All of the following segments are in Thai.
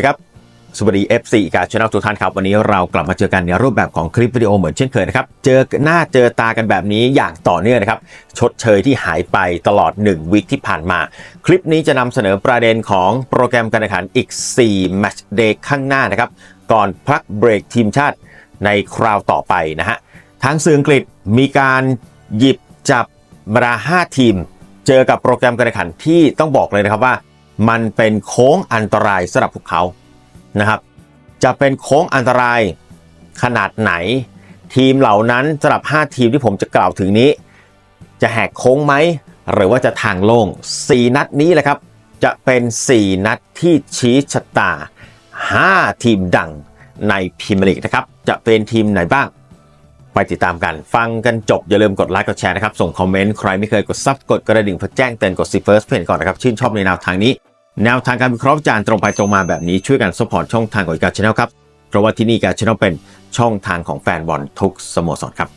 สวัสดีครับ สวัสดี FC อีกาช anel ทุกท่านครับ วันนี้เรากลับมาเจอกันในรูปแบบของคลิปวิดีโอเหมือนเช่นเคยนะครับ เจอหน้าเจอตากันแบบนี้อย่างต่อเนื่องนะครับ ชดเชยที่หายไปตลอด 1 วิคที่ผ่านมา คลิปนี้จะนำเสนอประเด็นของโปรแกรมการแข่งขันอีก 4 แมตช์เดย์ข้างหน้านะครับ ก่อนพักเบรกทีมชาติในคราวต่อไปนะฮะทางสื่ออังกฤษมีการหยิบจับบรรดา5ทีม เจอกับโปรแกรมการแข่งขันที่ต้องบอกเลยนะครับว่า มันเป็นโค้งอันตรายสำหรับพวกเขานะครับ จะเป็นโค้งอันตรายขนาดไหน ทีมเหล่านั้นสำหรับ 5 ทีมที่ผมจะกล่าวถึงนี้ จะแหกโค้งไหม หรือว่าจะทางโล่ง4 นัดนี้แหละครับ จะเป็น 4 นัดที่ชี้ชะตา 5 ทีมดังในพรีเมียร์ลีกนะครับ จะเป็นทีมไหนบ้าง ไปติดตามกัน ฟังกันจบ อย่าลืมกดไลค์กดแชร์นะครับ ส่งคอมเมนต์ ใครไม่เคยกดซับกดกระดิ่งเพื่อแจ้งเตือนกดซีเฟิร์สเพนก่อนนะครับ ชื่นชอบในแนวทางนี้ แนวทางการวิเคราะห์จารณ์ตรงไปตรงมาแบบนี้ช่วยกันสปอร์ตช่องทางของการช anel ครับ เพราะว่าที่นี่การช anel เป็นช่องทางของแฟนบอลทุกสโมสรครับ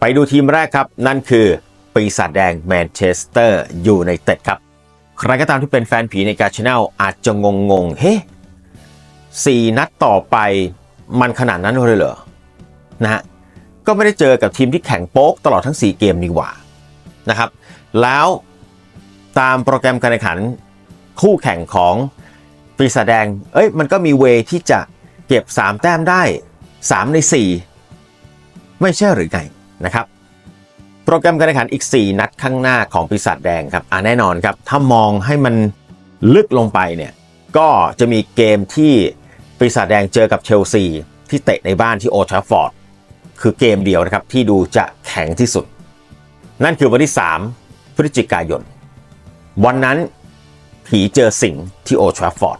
ไปดูทีมแรกครับ นั่นคือปีศาจแดงแมนเชสเตอร์ยูไนเต็ดครับ ใครก็ตามที่เป็นแฟนผีในการช anel อาจจะงงงเฮ้สี่นัดต่อไปมันขนาดนั้นเลยเหรอนะฮะก็ไม่ได้เจอกับทีมที่แข่งโป๊กตลอดทั้ง 4 เกมนี่หว่านะครับ แล้วตามโปรแกรมการแข่งขัน คู่แข่งของปีศาจแดง เอ้ยมันก็มีเวที่จะเก็บ 3 แต้มได้ 3 ใน 4 ไม่ใช่หรือไงนะครับ โปรแกรมการแข่งขันอีก 4 นัดข้างหน้าของปีศาจแดงครับอ่าแน่นอนครับ ถ้ามองให้มันลึกลงไปเนี่ยก็จะมีเกมที่ปีศาจแดงเจอกับเชลซีที่เตะในบ้านที่โอทราฟฟอร์ดคือเกมเดียวนะครับที่ดูจะแข็งที่สุด นั่นคือวันที่ 3 พฤศจิกายน วันนั้น ผีเจอสิงที่โอทราฟฟอร์ด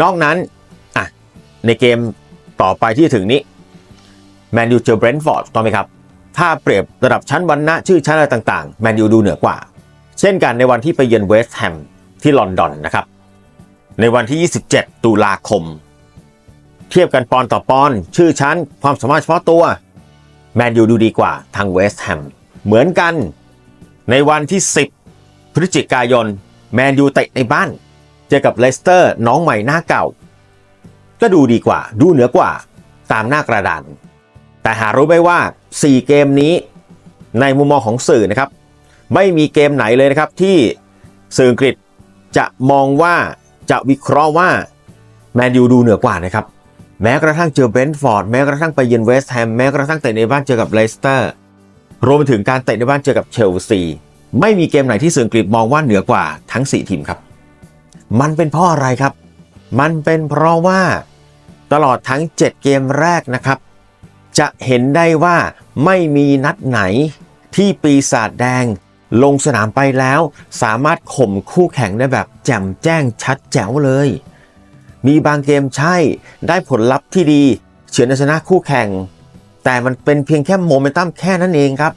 นอกนั้นอะในเกมต่อไปที่ถึงนี้แมนยูเจอเบรนท์ฟอร์ดถูกต้องไหมครับ ถ้าเปรียบระดับชั้นวันนะชื่อชั้นอะไรต่างๆแมนยูดูเหนือกว่า เช่นกันในวันที่ไปเยือนเวสต์แฮมที่ลอนดอนนะครับ ในวันที่ 27 ตุลาคม เทียบกันปอนต่อปอน ชื่อชั้นความสามารถเฉพาะตัวแมนยูดูดีกว่าทางเวสต์แฮมเหมือนกันในวันที่ 10 พฤศจิกายน แมนยูเตะในบ้าน เจอกับเลสเตอร์น้องใหม่หน้าเก่า ก็ดูดีกว่า ดูเหนือกว่าตามหน้ากระดาน แต่หารู้ไหมว่า 4 เกมนี้ในมุมมองของสื่อนะครับ ไม่มีเกมไหนเลยนะครับที่สื่ออังกฤษจะมองว่าจะวิเคราะห์ว่าแมนยูดูเหนือกว่านะครับ แม้กระทั่งเจอเบนฟอร์ดแม้กระทั่งไปเยือนเวสต์แฮมแม้กระทั่งเตะในบ้านเจอกับเลสเตอร์รวมไปถึงการเตะในบ้านเจอกับเชลซี ไม่มีเกมไหนที่สื่ออังกมองว่าเหนือกว่าทั้ง 4 ทีมครับ มันเป็นเพราะอะไรครับ มันเป็นเพราะว่าตลอดทั้ง 7 เกมแรกนะครับ จะเห็นได้ว่าไม่มีนัดไหนที่ปีศาจแดงลงสนามไปแล้ว สามารถข่มคู่แข่งได้แบบแจ่มแจ้งชัดแจ๋วเลย มีบางเกมใช่ได้ผลลัพธ์ที่ดี เฉือนอาชนะคู่แข่ง แต่มันเป็นเพียงแค่โมเมนตัมแค่นั้นเองครับ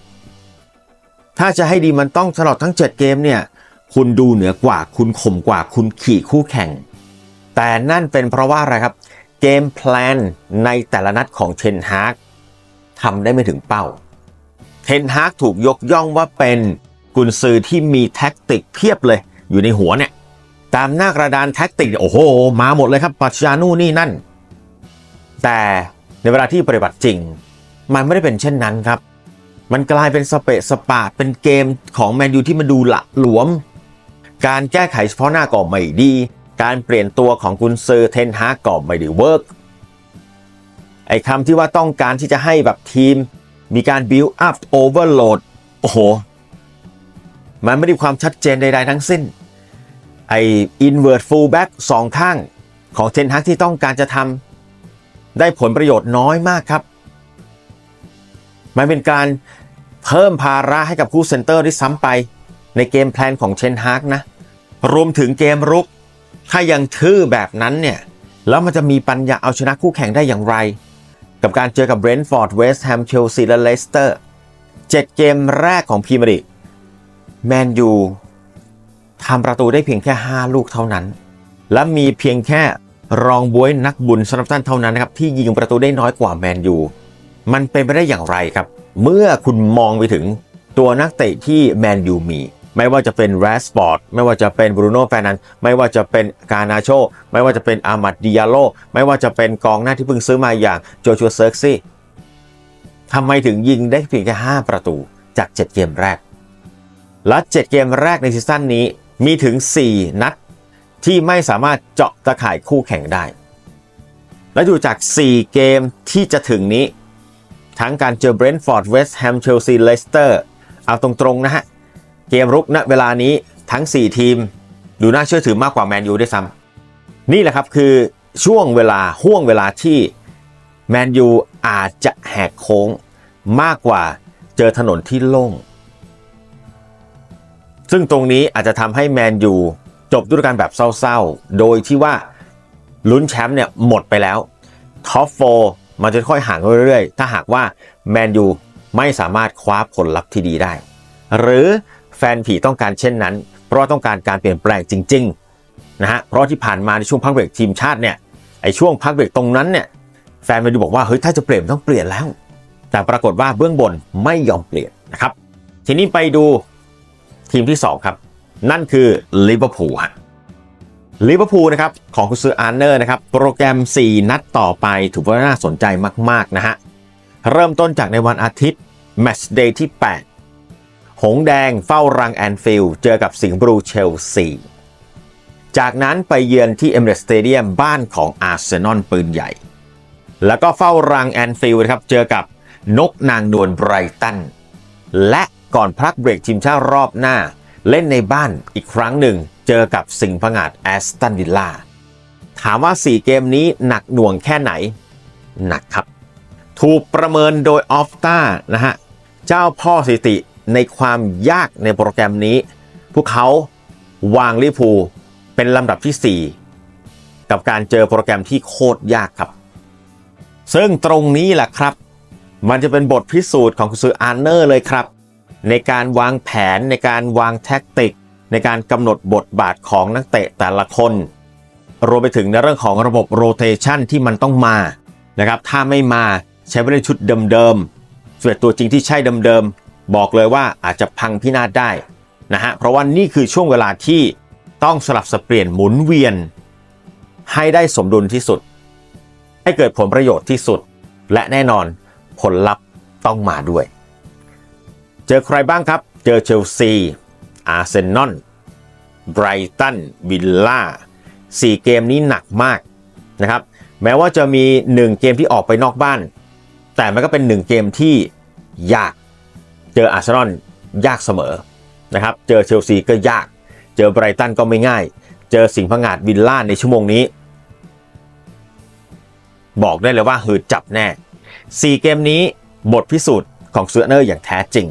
ถ้าจะให้ดีมันต้องตลอดทั้ง 7 เกมเนี่ย คุณดูเหนือกว่า คุณข่มกว่า คุณขี่คู่แข่ง แต่นั่นเป็นเพราะว่าอะไรครับ เกมแพลนในแต่ละนัดของเทนฮากทำได้ไม่ถึงเป้า เทนฮากถูกยกย่องว่าเป็นกุนซือที่มีแท็กติกเพียบเลย อยู่ในหัวเนี่ย ตามหน้ากระดานแท็กติก โอ้โห มาหมดเลยครับปัจจานู่นนี่นั่น แต่ในเวลาที่ปฏิบัติจริง มันไม่ได้เป็นเช่นนั้นครับ มันกลายเป็นสเปะสปาเป็นเกมของแมนยูที่มันดูหละหลวม การแก้ไขเฉพาะหน้าก็ไม่ดี การเปลี่ยนตัวของกุนซือเทนฮากก็ไม่ได้เวิร์กไอ้คำที่ว่าต้องการที่จะให้แบบทีม มีการ build up overload โอ้โห มันไม่ได้ความชัดเจนใดๆทั้งสิ้น ไอ้ invert fullback สองข้างของเทนฮักที่ต้องการจะทำได้ผลประโยชน์น้อยมากครับ มันเป็นการเพิ่มภาระให้กับคู่เซนเตอร์ที่ซ้ำไป ในเกมแพลนของเชนฮากนะ รวมถึงเกมรุก ถ้ายังทื่อแบบนั้นเนี่ย แล้วมันจะมีปัญญาเอาชนะคู่แข่งได้อย่างไร กับการเจอกับเบรนท์ฟอร์ดเวสต์แฮมเชลซีและเลสเตอร์เจ็ดเกมแรกของพรีเมียร์ลีกแมนยูทำประตูได้เพียงแค่ 5 ลูกเท่านั้น และมีเพียงแค่รองบวยนักบุญสำหรับท่านเท่านั้นนะครับที่ยิงประตูได้น้อยกว่าแมนยู มันเป็นไปได้อย่างไรครับ เมื่อคุณมองไปถึงตัวนักเตะที่แมนยูมี ไม่ว่าจะเป็นแรสปอร์ตไม่ว่าจะเป็นบรูโน่แฟนันไม่ว่าจะเป็นกานาโช ไม่ว่าจะเป็นอามัดดิยาโล ไม่ว่าจะเป็นกองหน้าที่เพิ่งซื้อมาอย่างโจชัวเซิร์กซี่ทำไมถึงยิงได้เพียงแค่ 5 ประตูจาก 7 เกมแรก และ 7 เกมแรกในซีซั่นนี้มีถึง 4 นัดที่ไม่สามารถเจาะตะข่ายคู่แข่งได้ และดูจาก 4 เกมที่จะถึงนี้ ทั้งการเจอเบรนท์ฟอร์ดเวสต์แฮมเชลซีเลสเตอร์เอาตรงๆนะฮะ เกมรุกณเวลานี้ทั้ง 4 ทีม ดูน่าเชื่อถือมากกว่าแมนยูด้วยซ้ำนี่แหละครับคือช่วงเวลาห่วงเวลาที่แมนยูอาจจะแหกโค้งมากกว่าเจอถนนที่โล่ง ซึ่งตรงนี้อาจจะทำให้แมนยูจบด้วยการแบบเศร้าๆ โดยที่ว่าลุ้นแชมป์เนี่ยหมดไปแล้วท็อปโฟ มันจะค่อยห่างเรื่อยๆ ถ้าหากว่าแมนยูไม่สามารถคว้าผลลัพธ์ที่ดีได้ หรือแฟนผีต้องการเช่นนั้น เพราะต้องการการเปลี่ยนแปลงจริงๆนะฮะเพราะที่ผ่านมาในช่วงพักเบรกทีมชาติเนี่ยไอช่วงพักเบรกตรงนั้นเนี่ยแฟนแมนยูบอกว่าเฮ้ยถ้าจะเปลี่ยนต้องเปลี่ยนแล้ว แต่ปรากฏว่าเบื้องบนไม่ยอมเปลี่ยนนะครับ ทีนี้ไปดูทีมที่ 2 ครับ นั่นคือลิเวอร์พูลฮะ ลิเวอร์พูลนะครับของคุณซืออาร์เนอร์นะครับโปรแกรม 4 นัดต่อไปถือว่าน่าสนใจมาก ๆ นะฮะ เริ่มต้นจากในวันอาทิตย์แมตช์เดย์ที่ 8 หงแดงเฝ้ารังแอนฟิลด์เจอกับสิงห์บลูเชลซีจากนั้นไปเยือนที่เอมเรสสเตเดียมบ้านของอาร์เซนอลปืนใหญ่ แล้วก็เฝ้ารังแอนฟิลด์ครับเจอกับนกนางนวลไบรตันและก่อนพักเบรกทีมชาติรอบหน้า เล่นในบ้านอีกครั้งหนึ่ง เจอกับสิงห์ผงาดแอสตันวิลล่าถามว่า 4 เกมนี้หนักหน่วงแค่ไหน หนักครับ ถูกประเมินโดยออฟตานะฮะ เจ้าพ่อสถิติในความยากในโปรแกรมนี้ พวกเขาวางลิพูเป็นลำดับที่ 4 กับการเจอโปรแกรมที่โคตรยากครับ ซึ่งตรงนี้แหละครับ มันจะเป็นบทพิสูจน์ของคุณซืออาร์เนอร์เลยครับ ในการวางแผนในการวางแท็กติก ในการกำหนดบทบาทของนักเตะแต่ละคน รวมไปถึงในเรื่องของระบบโรเตชันที่มันต้องมานะครับถ้าไม่มาใช้ไปในชุดเดิมๆส่วนตัวจริงที่ใช่เดิมๆบอกเลยว่าอาจจะพังพินาศได้นะฮะเพราะว่านี่คือช่วงเวลาที่ต้องสลับสเปลี่ยนหมุนเวียน ให้ได้สมดุลที่สุด ให้เกิดผลประโยชน์ที่สุด และแน่นอนผลลัพธ์ต้องมาด้วย เจอใครบ้างครับ เจอเชลซี อาร์เซนอลไบรตันวิลล่า4เกมนี้หนักมากนะครับแม้ว่าจะมี 1 เกมที่ออกไปนอกบ้าน แต่มันก็เป็น 1 เกมที่ยากเจออาร์เซนอลยากเสมอนะครับเจอเชลซีก็ยาก เจอไบรตันก็ไม่ง่าย เจอสิงห์ผงาดวิลล่าในชั่วโมงนี้ บอกได้เลยว่าหืดจับแน่ 4 เกมนี้บทพิสูจน์ของเซูเนอร์อย่างแท้จริง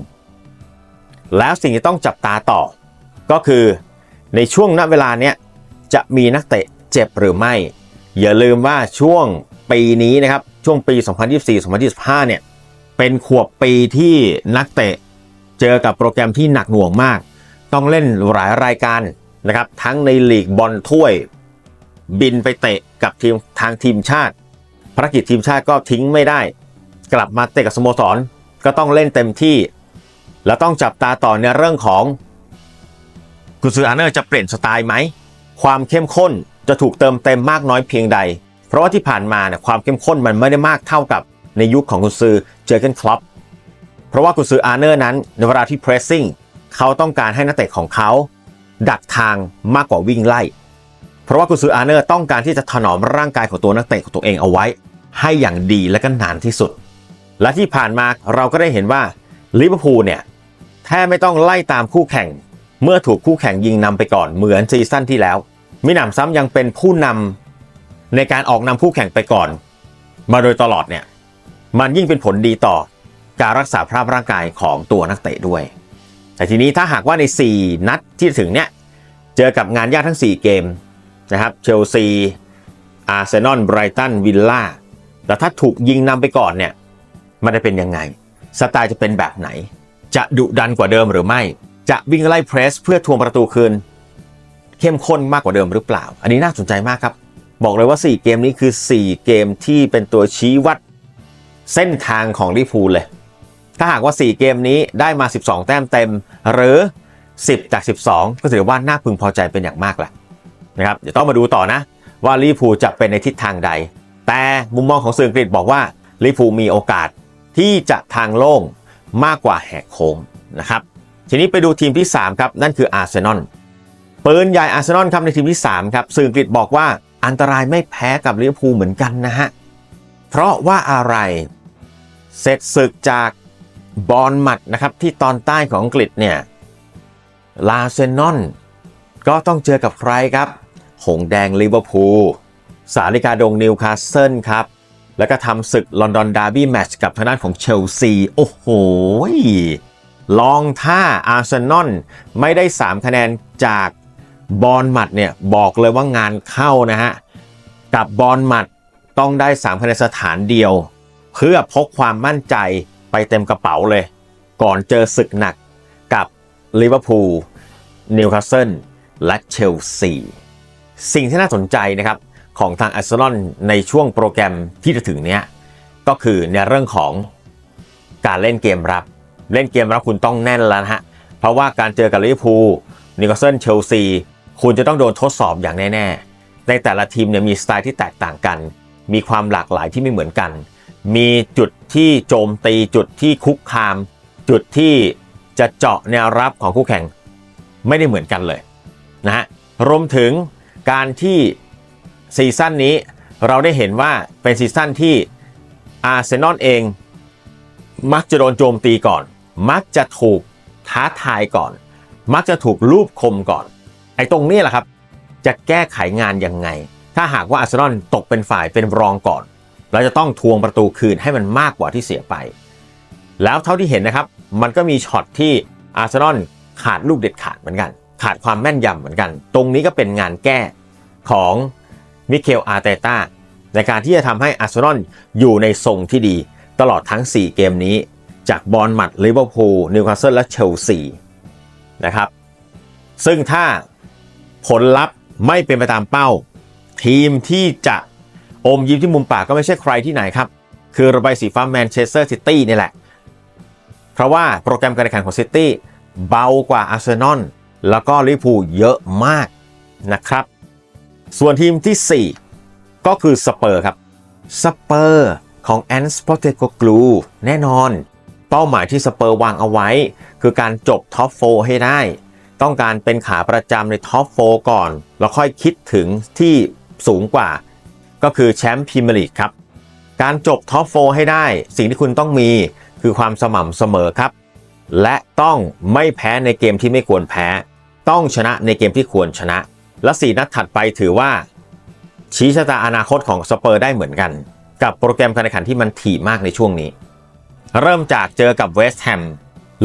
แล้วสิ่งที่ต้องจับตาต่อ ก็คือในช่วงณเวลาเนี้ยจะมีนักเตะเจ็บหรือไม่ อย่าลืมว่าช่วงปีนี้นะครับ ช่วงปี 2024-2025 เนี่ย เป็นขวบปีที่นักเตะเจอกับโปรแกรมที่หนักหน่วงมาก ต้องเล่นหลายรายการนะครับ ทั้งในลีกบอลถ้วย บินไปเตะกับทีมทางทีมชาติภารกิจทีมชาติก็ทิ้งไม่ได้ กลับมาเตะกับสโมสร ก็ต้องเล่นเต็มที่ แล้วต้องจับตาต่อในเรื่องของกุซืออาร์เนอร์จะเปลี่ยนสไตล์ไหม ความเข้มข้นจะถูกเติมเต็มมากน้อยเพียงใด เพราะว่าที่ผ่านมาเนี่ยความเข้มข้นมันไม่ได้มากเท่ากับในยุคของกุซือเจอร์เกนคลับเพราะว่ากุซืออาร์เนอร์นั้นในเวลาที่เพรสซิ่งเขาต้องการให้นักเตะของเขา ดักทางมากกว่าวิ่งไล่ เพราะว่ากุซืออาร์เนอร์ต้องการที่จะถนอมร่างกายของตัวนักเตะของตัวเองเอาไว้ ให้อย่างดีและก็นานที่สุด และที่ผ่านมาเราก็ได้เห็นว่าลิเวอร์พูลเนี่ย แทบไม่ต้องไล่ตามคู่แข่ง เมื่อถูกคู่แข่งยิงนำไปก่อนเหมือนซีซั่นที่แล้วมิหนำซ้ำยังเป็นผู้นำในการออกนำคู่แข่งไปก่อน มาโดยตลอดเนี่ยมันยิ่งเป็นผลดีต่อการรักษาภาพร่างกายของตัวนักเตะด้วย แต่ทีนี้ถ้าหากว่าใน 4 นัดที่ถึงเนี่ยเจอกับงานยากทั้ง 4 เกมนะครับเชลซีอาร์เซนอลไบรตันวิลล่าแต่ถ้าถูกยิงนำไปก่อนเนี่ยมันจะเป็นยังไง สไตล์จะเป็นแบบไหน จะดุดันกว่าเดิมหรือไม่ จะวิ่งไล่เพรสเพื่อทวงประตูคืน เข้มข้นมากกว่าเดิมหรือเปล่า อันนี้น่าสนใจมากครับ บอกเลยว่า 4 เกมนี้คือ 4 เกมที่เป็นตัวชี้วัดเส้นทางของลิเวอร์พูลเลย ถ้าหากว่า 4 เกมนี้ได้มา 12 แต้มเต็ม หรือ 10 จาก 12 ก็ถือว่าน่าพึงพอใจเป็นอย่างมากแหละนะครับเดี๋ยวต้องมาดูต่อนะ ว่าลิเวอร์พูลจะเป็นในทิศทางใด แต่มุมมองของสื่ออังกฤษบอกว่าลิเวอร์พูลมีโอกาสที่จะทางโล่ง มากกว่าแหกโค้งนะครับทีนี้ไปดูทีมที่ 3 ครับ นั่นคืออาร์เซนอลปืนใหญ่อาร์เซนอลครับในทีมที่ 3 ครับสื่ออังกฤษบอกว่าอันตรายไม่แพ้กับลิเวอร์พูลเหมือนกันนะฮะ เพราะว่าอะไรเสร็จศึกจากบอลหมัดนะครับที่ตอนใต้ของอังกฤษเนี่ยลาเซนอนก็ต้องเจอกับใครครับ หงแดงลิเวอร์พูลสาริกาดงนิวคาสเซิลครับ แล้วก็ทำศึกลอนดอนดาร์บี้แมตช์กับทางด้านของเชลซี โอ้โห ลองท่าอาร์เซนอลไม่ได้ 3 คะแนนจากบอลหมัดเนี่ย บอกเลยว่างานเข้านะฮะ กับบอลหมัดต้องได้ 3 คะแนนสถานเดียว เพื่อพกความมั่นใจไปเต็มกระเป๋าเลย ก่อนเจอศึกหนักกับลิเวอร์พูลนิวคาสเซิลและเชลซี สิ่งที่น่าสนใจนะครับ ของทางอาร์เซนอลในช่วงโปรแกรมที่จะถึงเนี้ยก็คือในเรื่องของการเล่นเกมรับ เล่นเกมรับคุณต้องแน่นแล้วนะฮะ เพราะว่าการเจอกับลิเวอร์พูลนิวคาสเซิลเชลซีคุณจะต้องโดนทดสอบอย่างแน่ ๆ ในแต่ละทีมเนี่ยมีสไตล์ที่แตกต่างกัน มีความหลากหลายที่ไม่เหมือนกัน มีจุดที่โจมตีจุดที่คุกคาม จุดที่จะเจาะแนวรับของคู่แข่งไม่ได้เหมือนกันเลยนะฮะรวมถึงการที่ ซีซั่นนี้เราได้เห็นว่าเป็นซีซั่นที่อาร์เซนอลเอง มักจะโดนโจมตีก่อน มักจะถูกท้าทายก่อน มักจะถูกลูบคมก่อน ไอ้ตรงนี้แหละครับ จะแก้ไขงานยังไง ถ้าหากว่าอาร์เซนอลตกเป็นฝ่ายเป็นรองก่อน เราจะต้องทวงประตูคืนให้มันมากกว่าที่เสียไป แล้วเท่าที่เห็นนะครับ มันก็มีช็อตที่อาร์เซนอลขาดลูกเด็ดขาดเหมือนกัน ขาดความแม่นยำเหมือนกัน ตรงนี้ก็เป็นงานแก้ของ มิเคลอาร์เตต้าในการที่จะทำให้อาร์เซนอลอยู่ในทรงที่ดี ตลอดทั้ง 4 เกมนี้ จากบอลหมัดลิเวอร์พูลนิวคาสเซิลและเชลซีนะครับ ซึ่งถ้าผลลัพธ์ไม่เป็นไปตามเป้า ทีมที่จะอมยิ้มที่มุมปากก็ไม่ใช่ใครที่ไหนครับ คือระบายสีฟ้าแมนเชสเตอร์ซิตี้นี่แหละ เพราะว่าโปรแกรมการแข่งขันของซิตี้เบากว่าอาร์เซนอลแล้วก็ลิเวอร์พูลเยอะมากนะครับ ส่วนทีมทีสี่ 4 ก็คือสเปอร์ครับสเปอร์ของแอนสปรเตโกกลูแน่นอน เป้าหมายที่สเปอร์วางเอาไว้ คือการจบท็อปโฟให้ได้ ต้องการเป็นขาประจำในท็อปโฟก่อน แล้วค่อยคิดถึงที่สูงกว่า ก็คือแชมป์พรีเมียร์ลีกครับ การจบท็อปโฟให้ได้ สิ่งที่คุณต้องมีคือความสม่ำเสมอครับ และต้องไม่แพ้ในเกมที่ไม่ควรแพ้ ต้องชนะในเกมที่ควรชนะ และสี่นัดถัดไปถือว่า ชี้ชะตาอนาคตของสเปอร์ได้เหมือนกัน กับโปรแกรมการแข่งขันที่มันถี่มากในช่วงนี้ เริ่มจากเจอกับเวสต์แฮม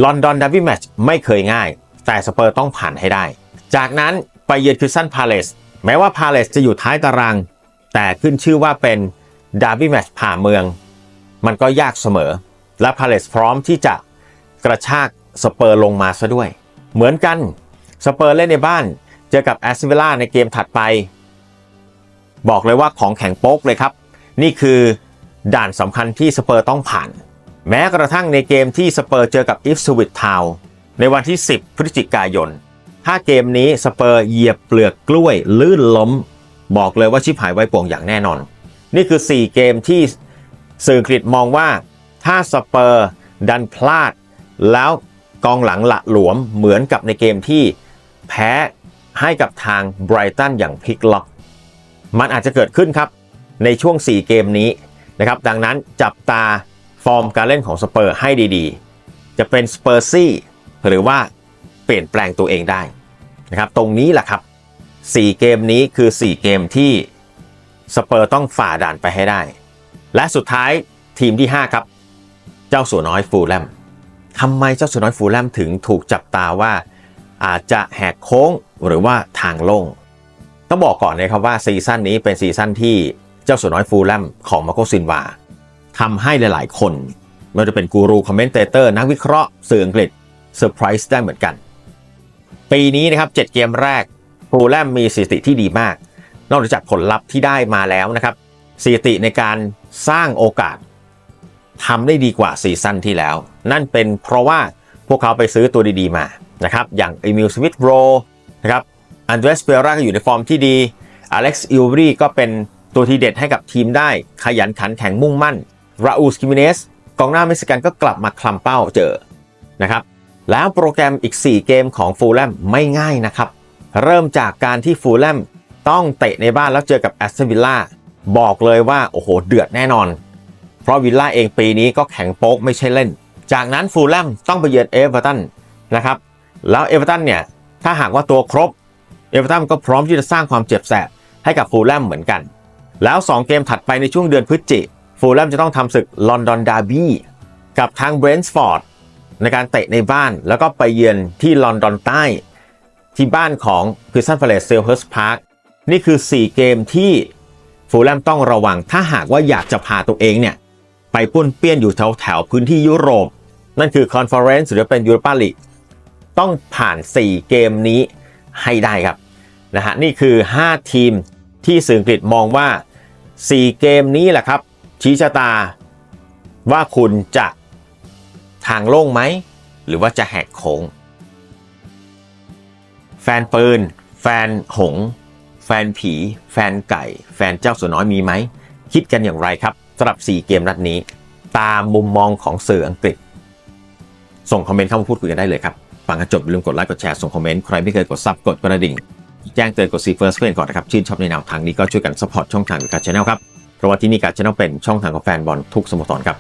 ลอนดอนดาร์บี้แมตช์ไม่เคยง่าย แต่สเปอร์ต้องผ่านให้ได้ จากนั้นไปเยือนคริสตันพาเลสแม้ว่าพาเลสจะอยู่ท้ายตาราง แต่ขึ้นชื่อว่าเป็นดาร์บี้แมตช์ผ่าเมือง มันก็ยากเสมอ และพาเลสพร้อมที่จะกระชากสเปอร์ลงมาซะด้วย เหมือนกันสเปอร์เล่นในบ้าน เจอกับแอสเวล่าในเกมถัดไป บอกเลยว่าของแข็งโป๊กเลยครับ นี่คือด่านสำคัญที่สเปอร์ต้องผ่าน แม้กระทั่งในเกมที่สเปอร์เจอกับอิฟสวิตทาวในวันที่ 10 พฤศจิกายน ถ้าเกมนี้สเปอร์เหยียบเปลือกกล้วยลื่นล้ม บอกเลยว่าชิบหายไว้ป่วงอย่างแน่นอน นี่คือ 4 เกมที่สื่ออังกฤษมองว่าถ้าสเปอร์ดันพลาด แล้วกองหลังละหลวมเหมือนกับในเกมที่แพ้ ให้กับทางไบรตันอย่างพลิกล็อก มันอาจจะเกิดขึ้นครับในช่วง 4 เกมนี้นะครับดังนั้นจับตาฟอร์มการเล่นของสเปอร์ให้ดีๆ จะเป็นสเปอร์ซี่หรือว่าเปลี่ยนแปลงตัวเองได้นะครับตรงนี้แหละครับ 4 เกมนี้คือ 4 เกมที่สเปอร์ต้องฝ่าด่านไปให้ได้ และสุดท้ายทีมที่ 5 ครับ เจ้าสัวน้อยฟูลแลมทำไมเจ้าสัวน้อยฟูลแลมถึงถูกจับตาว่าอาจจะแหกโค้ง หรือว่าทางโล่งต้องบอกก่อนนะครับว่าซีซั่นนี้เป็นซีซั่นที่เจ้าสัวน้อยฟูลแลมของมาโกซินวาทำให้หลาย ๆ คนไม่ว่าจะเป็นกูรูคอมเมนเตเตอร์นักวิเคราะห์สื่ออังกฤษเซอร์ไพรส์ได้เหมือนกัน ปีนี้นะครับ7เกมแรกฟูลแลมมีสถิติที่ดีมาก นอกจากผลลัพธ์ที่ได้มาแล้วนะครับสถิติในการสร้างโอกาสทำได้ดีกว่าซีซั่นที่แล้ว นั่นเป็นเพราะว่าพวกเขาไปซื้อตัวดีๆมานะครับอย่างเอมิลสมิธโร นะครับอันเดรสเปร่าก็อยู่ในฟอร์มที่ดีอเล็กซ์อิลบรีก็เป็นตัวทีเด็ดให้กับทีมได้ขยันขันแข็งมุ่งมั่นราอูสกิมิเนสกองหน้าเม็กซิกันก็กลับมาคลำเป้าเจอนะครับแล้วโปรแกรมอีก 4 เกมของฟูลแลมไม่ง่ายนะครับ เริ่มจากการที่ฟูลแลมต้องเตะในบ้านแล้วเจอกับแอสตันวิลล่าบอกเลยว่า โอ้โห เดือดแน่นอน เพราะวิลล่าเองปีนี้ก็แข็งโป๊กไม่ใช่เล่น จากนั้นฟูลแลมต้องไปเยือนเอเวอร์ตันนะครับแล้วเอเวอร์ตันเนี่ย ถ้าหากว่าตัวครบ เอเวอร์ตันก็พร้อมที่จะสร้างความเจ็บแสบให้กับฟูลแลมเหมือนกัน แล้ว 2 เกมถัดไปในช่วงเดือนพฤศจิฟูลแลมจะต้องทำศึกลอนดอนดาร์บี้กับทางเบรนท์ฟอร์ดในการเตะในบ้านแล้วก็ไปเยือนที่ลอนดอนใต้ ที่บ้านของพิซซัน p าเลสเซลเฮิร์สพาร์คนี่คือ 4 เกมที่ฟูลแลมต้องระวังถ้าหากว่าอยากจะพาตัวเองเนี่ย ไปป้วนเปี้ยนอยู่แถวแถวๆพื้นที่ยุโรป นั่นคือคอนเฟอเรนซ์หรือเป็นยูโรปาลีก ต้องผ่าน 4 เกมนี้ให้ได้ครับนะฮะนี่คือ 5 ทีมที่สื่ออังกฤษมองว่า 4 เกมนี้แหละครับ ชี้ชะตาว่าคุณจะทางโล่งไหม หรือว่าจะแหกโค้ง แฟนปืน แฟนหง แฟนผี แฟนไก่ แฟนเจ้าสัวน้อยมีไหม คิดกันอย่างไรครับสำหรับ 4 เกมนัดนี้ ตามมุมมองของสื่ออังกฤษ ส่งคอมเมนต์เข้ามาพูดคุยกันได้เลยครับ ฟังกันจบอย่าลืมกดไลค์กดแชร์ส่งคอมเมนต์ใครไม่เคยกดซับกดกระดิ่ง แจ้งเตือนกดซีเฟิร์สเพื่อนก่อนนะครับชื่นชอบในแนวทางนี้ก็ช่วยกันสปอร์ตช่องทางการช anel ครับเพราะว่าที่นี่การช anel เป็นช่องทางของแฟนบอลทุกสโมสรครับ